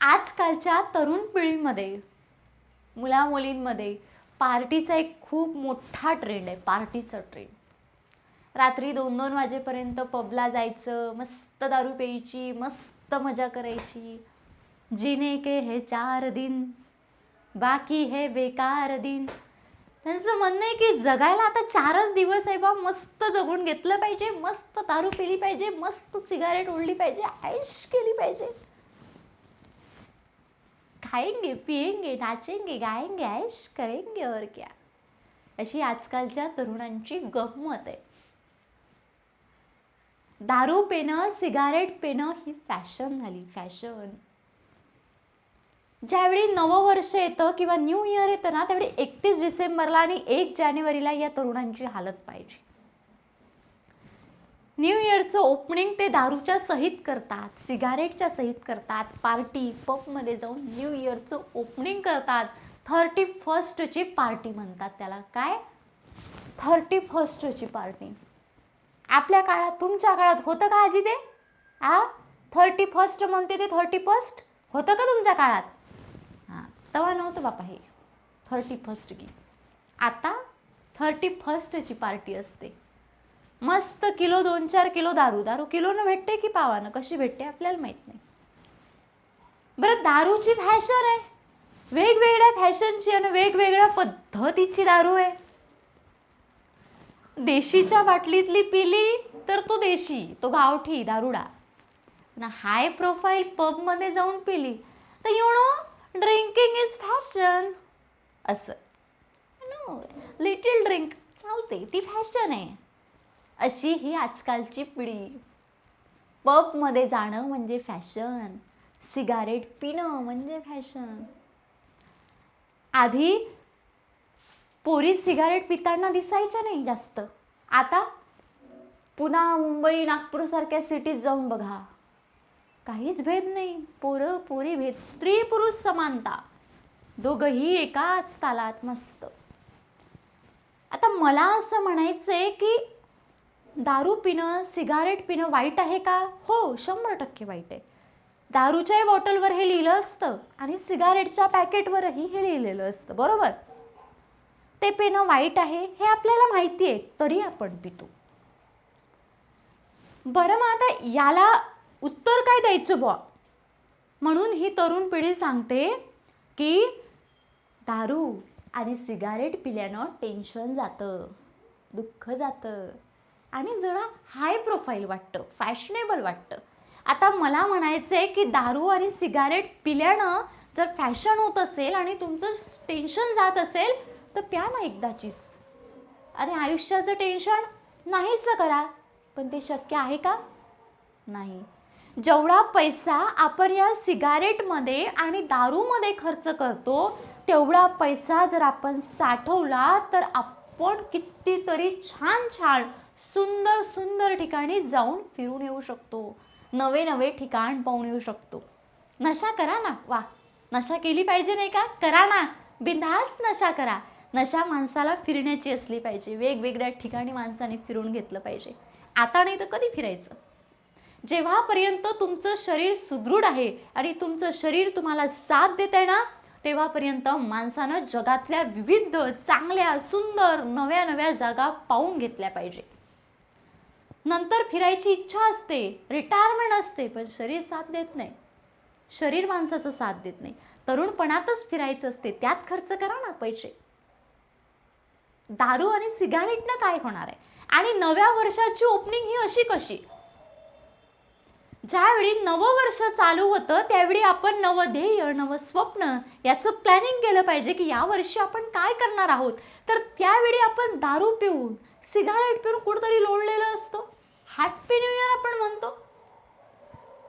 आजकालच्या तरुण पिढीमध्ये मुलामुलींमध्ये पार्टीचा एक खूप मोठा ट्रेंड आहे पार्टीचा ट्रेंड रात्री दोन दोन वाजेपर्यंत पबला जायचं मस्त दारू प्यायची मस्त मजा करायची. जिने के हे चार दिन बाकी हे बेकार दिन. त्यांचं म्हणणं आहे की जगायला आता चारच दिवस आहे बा मस्त जगून घेतलं पाहिजे मस्त दारू पिली पाहिजे मस्त सिगारेट ओढली पाहिजे ऐश केली पाहिजे. खाएंगे पिएंगे नाचेंगे गाएंगे ऐश करेंगे और क्या. अशी आजकालच्या तरुणांची गंमत आहे. दारू पिणं सिगारेट पिणं ही फॅशन झाली फॅशन. ज्यावेळी नववर्ष येतं किंवा न्यू इयर येतं ना त्यावेळी एकतीस डिसेंबरला आणि एक जानेवारीला या तरुणांची हालत पाहिजे. न्यू इयरचं ओपनिंग ते दारूच्या सहित करतात सिगारेटच्या सहित करतात पार्टी पबमध्ये जाऊन न्यू इयरचं ओपनिंग करतात. थर्टी फर्स्टची पार्टी म्हणतात त्याला. काय? थर्टी फर्स्टची पार्टी. आपल्या काळात तुमच्या काळात होतं का आजी ते? आ? थर्टी फर्स्ट म्हणते ते थर्टी फर्स्ट? होतं का तुमच्या काळात? हां तेव्हा नव्हतं बापा हे. थर्टी फर्स्ट की. आता थर्टी फर्स्टची पार्टी असते. मस्त किलो दोन चार किलो दारू. दारू किलोनं भेटते की पावानं? कशी भेटते आपल्याला माहीत नाही. बरं दारूची फॅशन आहे. वेगवेगळ्या फॅशनची आणि वेगवेगळ्या पद्धतीची दारू आहे. देशीच्या बाटलीतली पिली तर तो देशी तो गावठी दारुडा. ना हाय प्रोफाईल पबमध्ये जाऊन पिली तर you know drinking is fashion असं. नो लिटिल ड्रिंक चालते ती फॅशन आहे. अशी ही आजकालची पिढी. पबमध्ये जाणं म्हणजे फॅशन. सिगारेट पिणं म्हणजे फॅशन. आधी पोरी सिगारेट पिताना दिसायच्या नाही जास्त. आता पुन्हा मुंबई नागपूरसारख्या सिटीत जाऊन बघा. काहीच भेद नाही. पोरं पोरी भेद. स्त्री पुरुष समानता. दोघंही एकाच तालात मस्त. आता मला असं म्हणायचं आहे की दारू पिणं सिगारेट पिणं वाईट आहे का? हो शंभर टक्के वाईट आहे. दारूच्याही बॉटलवर हे लिहिलं असतं आणि सिगारेटच्या पॅकेटवरही हे लिहिलेलं असतं बरोबर? ते पिणं वाईट आहे हे आपल्याला माहिती आहे तरी आपण पितो. बरं मग आता याला उत्तर काय द्यायचं बुवा? म्हणून ही तरुण पिढी सांगते की दारू आणि सिगारेट पिल्यानं टेन्शन जातं दुःख जातं. आणि जरा हाय प्रोफाईल वाटतं फॅशनेबल वाटतं. आता मला म्हणायचं आहे की दारू आणि सिगारेट पिल्यानं जर फॅशन होत असेल आणि तुमचं टेन्शन जात असेल तर प्या ना एकदाचीच. आणि आयुष्याचं टेन्शन नाहीच करा. पण ते शक्य आहे का? नाही. जेवढा पैसा आपण या सिगारेटमध्ये आणि दारूमध्ये खर्च करतो तेवढा पैसा जर आपण साठवला तर आपण कितीतरी छान छान सुंदर सुंदर ठिकाणी जाऊन फिरून येऊ शकतो. नवे नवे ठिकाण पाहून येऊ शकतो. नशा करा ना. वा नशा केली पाहिजे नाही का? करा ना. बिंदास नशा करा. नशा माणसाला फिरण्याची असली पाहिजे. वेगवेगळ्या ठिकाणी माणसाने फिरून घेतलं पाहिजे. आता नाही तर कधी फिरायचं? जेव्हापर्यंत तुमचं शरीर सुदृढ आहे आणि तुमचं शरीर तुम्हाला साथ देत आहे ना तेव्हापर्यंत माणसानं जगातल्या विविध चांगल्या सुंदर नव्या नव्या जागा पाहून घेतल्या पाहिजे. नंतर फिरायची इच्छा असते रिटायरमेंट असते पण शरीर साथ देत नाही. शरीर माणसाचं साथ देत नाही. तरुणपणातच फिरायचं असते त्यात खर्च करा ना पैसे. दारू आणि सिगारेटनं काय होणार आहे? आणि नव्या वर्षाची ओपनिंग ही अशी कशी? ज्यावेळी नववर्ष चालू होतं त्यावेळी आपण नवध्येय नवं स्वप्न याचं प्लॅनिंग केलं पाहिजे की या वर्षी आपण काय करणार आहोत? तर त्यावेळी आपण दारू पिऊन सिगारेट पिऊन कुठंतरी लोळलेलं असतो. हॅप्पी न्यू इयर आपण म्हणतो.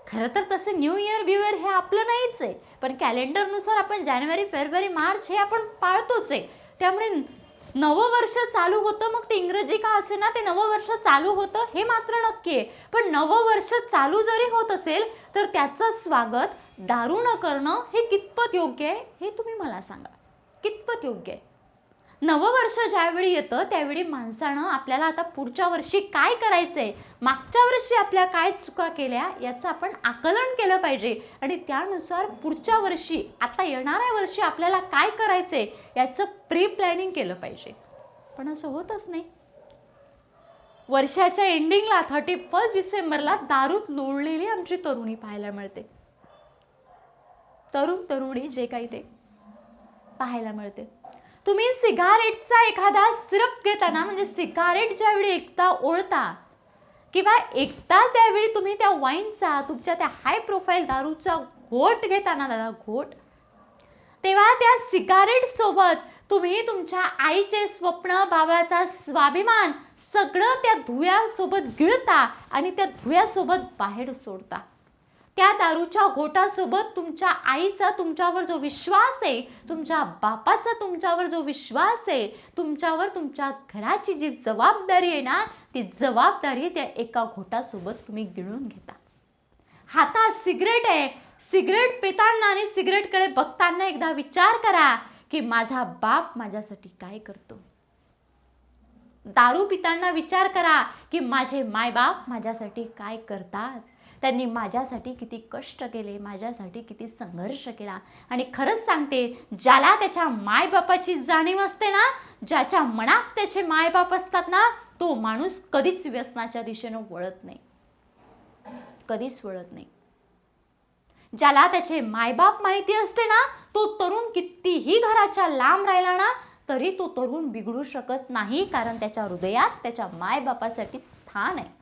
खरं तर तसं न्यू इयर ब्यू इयर हे आपलं नाहीच आहे. पण कॅलेंडरनुसार आपण जानेवारी फेब्रुवारी मार्च हे आपण पाळतोच आहे. त्यामुळे नवं वर्ष चालू होतं मग ते इंग्रजी का असे ना ते नवं वर्ष चालू होतं हे मात्र नक्की आहे. पण नवं वर्ष चालू जरी होत असेल तर त्याचं स्वागत दारू न करणं हे कितपत योग्य आहे हे तुम्ही मला सांगा. कितपत योग्य आहे? नववर्ष ज्यावेळी येतं त्यावेळी माणसानं आपल्याला आता पुढच्या वर्षी काय करायचंय मागच्या वर्षी आपल्या काय चुका केल्या याचं आपण आकलन केलं पाहिजे. आणि त्यानुसार पुढच्या वर्षी आता येणाऱ्या वर्षी आपल्याला काय करायचंय याचं प्री प्लॅनिंग केलं पाहिजे. पण असं होतच नाही. वर्षाच्या एंडिंगला थर्टी फर्स्ट डिसेंबरला दारूत लोळलेली आमची तरुणी पाहायला मिळते. तरुण तरुणी जे काही ते पाहायला मिळते. तुम्ही सिगारेटचा एखादा सिरप घेताना म्हणजे सिगारेट ज्यावेळी एकता ओळता किंवा एकता त्यावेळी तुम्ही त्या वाईनचा तुमच्या त्या हाय प्रोफाईल दारूचा घोट घेताना दादा घोट तेव्हा त्या सिगारेट सोबत तुम्ही तुमच्या आईचे स्वप्न बाबाचा स्वाभिमान सगळं त्या धुयासोबत गिळता आणि त्या धुयासोबत बाहेर सोडता. त्या दारूच्या घोटासोबत तुमच्या आईचा तुमच्यावर जो विश्वास आहे तुमच्या बापाचा तुमच्यावर जो विश्वास आहे तुमच्यावर तुमच्या घराची जी जबाबदारी आहे ना ती जबाबदारी त्या एका घोटासोबत तुम्ही गिळून घेता. हातात सिगरेट आहे. सिगरेट पिताना आणि सिगरेटकडे बघताना एकदा विचार करा की माझा बाप माझ्यासाठी काय करतो. दारू पिताना विचार करा की माझे मायबाप माझ्यासाठी काय करतात. त्यांनी माझ्यासाठी किती कष्ट केले माझ्यासाठी किती संघर्ष केला. आणि खरंच सांगते ज्याला त्याच्या मायबापाची जाणीव असते ना ज्याच्या मनात त्याचे मायबाप असतात ना तो माणूस कधीच व्यसनाच्या दिशेनं वळत नाही. कधीच वळत नाही. ज्याला त्याचे मायबाप माहिती असते ना तो तरुण कितीही घराच्या लांब राहिला ना तरी तो तरुण बिघडू शकत नाही कारण त्याच्या हृदयात त्याच्या मायबापासाठी स्थान आहे.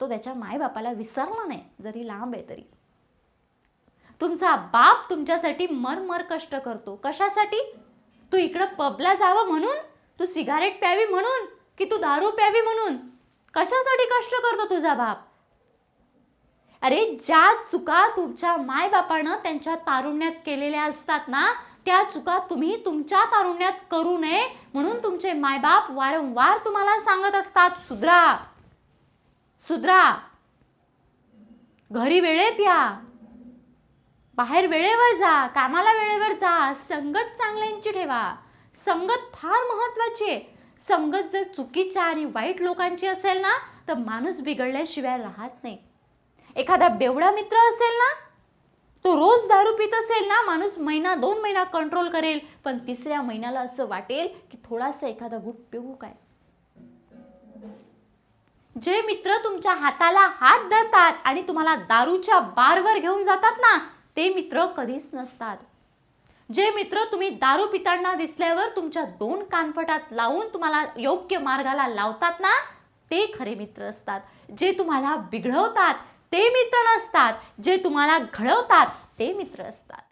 तो त्याच्या मायबापाला विसरला नाही जरी लांब आहे तरी. तुमचा बाप तुमच्यासाठी मरमर कष्ट करतो. कशासाठी? तू इकडं पबला जावं म्हणून तू सिगारेट प्यावी म्हणून की तू दारू प्यावी म्हणून? कशासाठी कष्ट करतो तुझा बाप? अरे ज्या चुका तुमच्या मायबापानं त्यांच्या तारुण्यात केलेल्या असतात ना त्या चुका तुम्ही तुमच्या तारुण्यात करू नये म्हणून तुमचे मायबाप वारंवार तुम्हाला सांगत असतात सुधरा. सुधरा. घरी वेळेत या. बाहेर वेळेवर जा कामाला वेळेवर जा. संगत चांगल्यांची ठेवा. संगत फार महत्वाची आहे. संगत जर चुकीच्या आणि वाईट लोकांची असेल ना तर माणूस बिघडल्याशिवाय राहत नाही. एखादा बेवडा मित्र असेल ना तो रोज दारू पित असेल ना माणूस महिना दोन महिना कंट्रोल करेल. पण तिसऱ्या महिन्याला असं वाटेल की थोडासा एखादा गुट पिऊ काय. जे मित्र तुमच्या हाताला हात धरतात आणि तुम्हाला दारूच्या बारवर घेऊन जातात ना ते मित्र कधीच नसतात. जे मित्र तुम्ही दारू पिताना दिसल्यावर तुमच्या दोन कानफटात लावून तुम्हाला योग्य मार्गाला लावतात ना ते खरे मित्र असतात. जे तुम्हाला बिघडवतात ते मित्र नसतात. जे तुम्हाला घडवतात ते मित्र असतात.